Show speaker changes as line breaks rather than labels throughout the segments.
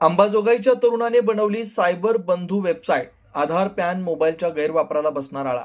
अंबाजोगाईच्या तरुणाने बनवली सायबर बंधू वेबसाईट आधार पॅन मोबाईलच्या गैरवापराला बसणार आळा.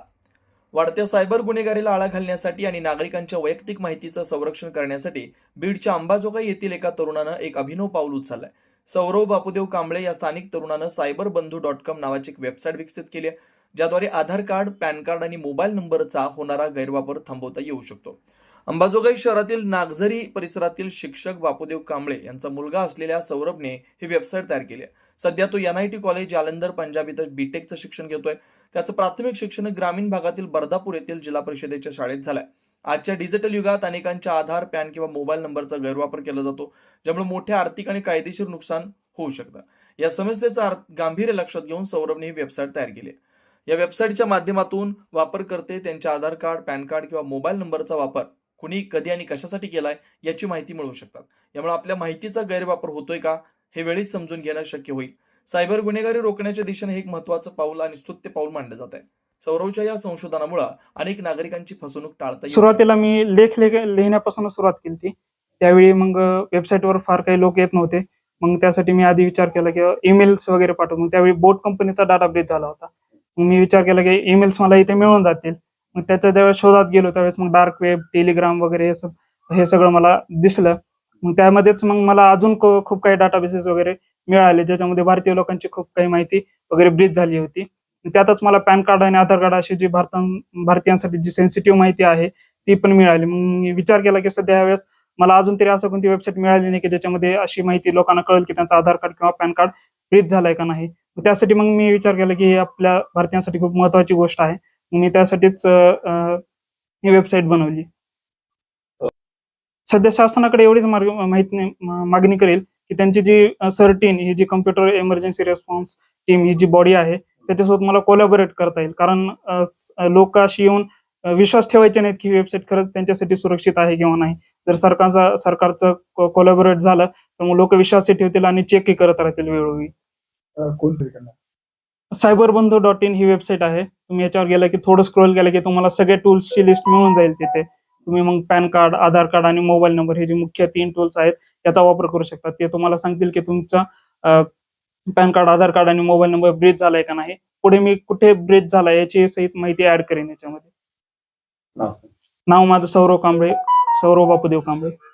वाढत्या सायबर गुन्हेगारीला आळा घालण्यासाठी आणि नागरिकांच्या वैयक्तिक माहितीचं संरक्षण करण्यासाठी बीडच्या अंबाजोगाई येथील एका तरुणानं एक अभिनव पाऊल उचललंय. सौरव बापूदेव कांबळे या स्थानिक तरुणानं सायबर बंधू डॉट कॉम नावाची एक वेबसाईट विकसित केली आहे ज्याद्वारे आधार कार्ड पॅन कार्ड आणि मोबाईल नंबरचा होणारा गैरवापर थांबवता येऊ शकतो. अंबाजोगाई शहरातील नागझरी परिसरातील शिक्षक बापुदेव कांबळे यांचा मुलगा असलेल्या सौरभने ही वेबसाईट तयार केली आहे. सध्या तो N I T college Jalandhar Punjab इथं बीटेकचं शिक्षण घेतोय. त्याचं प्राथमिक शिक्षण ग्रामीण भागातील बर्दापूर येथील जिल्हा परिषदेच्या शाळेत झालंय. आजच्या डिजिटल युगात अनेकांच्या आधार पॅन किंवा मोबाईल नंबरचा गैरवापर केला जातो ज्यामुळे मोठे आर्थिक आणि कायदेशीर नुकसान होऊ शकतं. या समस्येचं गांभीर्य लक्षात घेऊन सौरभने ही वेबसाईट तयार केली आहे. या वेबसाईटच्या माध्यमातून वापरकर्ते त्यांच्या आधार कार्ड पॅन कार्ड किंवा मोबाईल नंबरचा वापर कुणी कधी आणि कशासाठी केलाय याची माहिती मिळवू शकतात. यामुळे आपल्या माहितीचा गैरवापर होतोय का हे वेळीच समजून घेणं शक्य होईल. सायबर गुन्हेगारी रोखण्याच्या दिशेने हे एक महत्वाचं पाऊल आणि स्तुत्य पाऊल मानलं जात आहे सौरवच्या या संशोधनामुळे अनेक नागरिकांची फसवणूक टाळता
सुरुवातीला मी लेख लेख- लिहिण्यापासून सुरुवात केली होती त्यावेळी मग वेबसाईटवर फार काही लोक येत नव्हते. मग त्यासाठी मी आधी विचार केला की ईमेल्स वगैरे पाठवून. त्यावेळी बोट कंपनीचा डाटा ब्रेच झाला होता. मग मी विचार केला की ईमेल्स मला इथे मिळून जातील. मग त्याच्या ज्यावेळेस शोधात गेलो त्यावेळेस मग डार्क वेब टेलिग्राम वगैरे हे सब हे सगळं मला दिसलं. मग त्यामध्येच मग मला अजून खूप काही डाटाबेसेस वगैरे मिळाले ज्याच्यामध्ये भारतीय लोकांची खूप काही माहिती वगैरे ब्रीच झाली होती. त्यातच मला पॅन कार्ड आणि आधार कार्ड अशी जी भारतां भारतीयांसाठी जी सेन्सिटिव्ह माहिती आहे ती पण मिळाली. मग मी विचार केला की सध्या यावेळेस मला अजून तरी असं कोणती वेबसाईट मिळाली नाही की ज्याच्यामध्ये अशी माहिती लोकांना कळेल की त्यांचं आधार कार्ड किंवा पॅन कार्ड ब्रीच झालाय का नाही. त्यासाठी मग मी विचार केला की आपल्या भारतीयांसाठी खूप महत्वाची गोष्ट आहे. मी त्यासाठीच ही वेबसाईट बनवली. सध्या शासनाकडे एवढीच मार्ग माहिती मागणी करेल की त्यांची जी सर्टीन ही जी कम्प्युटर इमर्जन्सी रेस्पॉन्स टीम ही जी बॉडी आहे त्याच्यासोबत मला कोलॅबोरेट करता येईल. कारण लोक अशी येऊन विश्वास ठेवायचे नाहीत की ही वेबसाईट खरंच त्यांच्यासाठी सुरक्षित आहे किंवा नाही. जर सरकारचा सरकारचं कोलॅबोरेट झालं तर मग लोक विश्वासही ठेवतील आणि चेकही करत राहतील वेळोवेळी. Cyber Bandhu dot in he website आहे. तुम्ही याच्यावर गेला की थोडं स्क्रोल केलं की तुम्हाला सगळ्या टूल्सची लिस्ट मिळून जाईल तिथे. तुम्ही मग पॅन कार्ड आधार कार्ड आणि मोबाईल नंबर हे जे मुख्य तीन टूल्स आहेत याचा वापर करू शकता. ते तुम्हाला सांगतील की तुमचा पॅन कार्ड आधार कार्ड आणि मोबाईल नंबर ब्रेच झालाय का नाही. पुढे मी कुठे ब्रेच झालाय याची सहित माहिती ऍड करेन याच्यामध्ये. नाव माझं सौरव कांबळे सौरव बापुदेव कांबळे.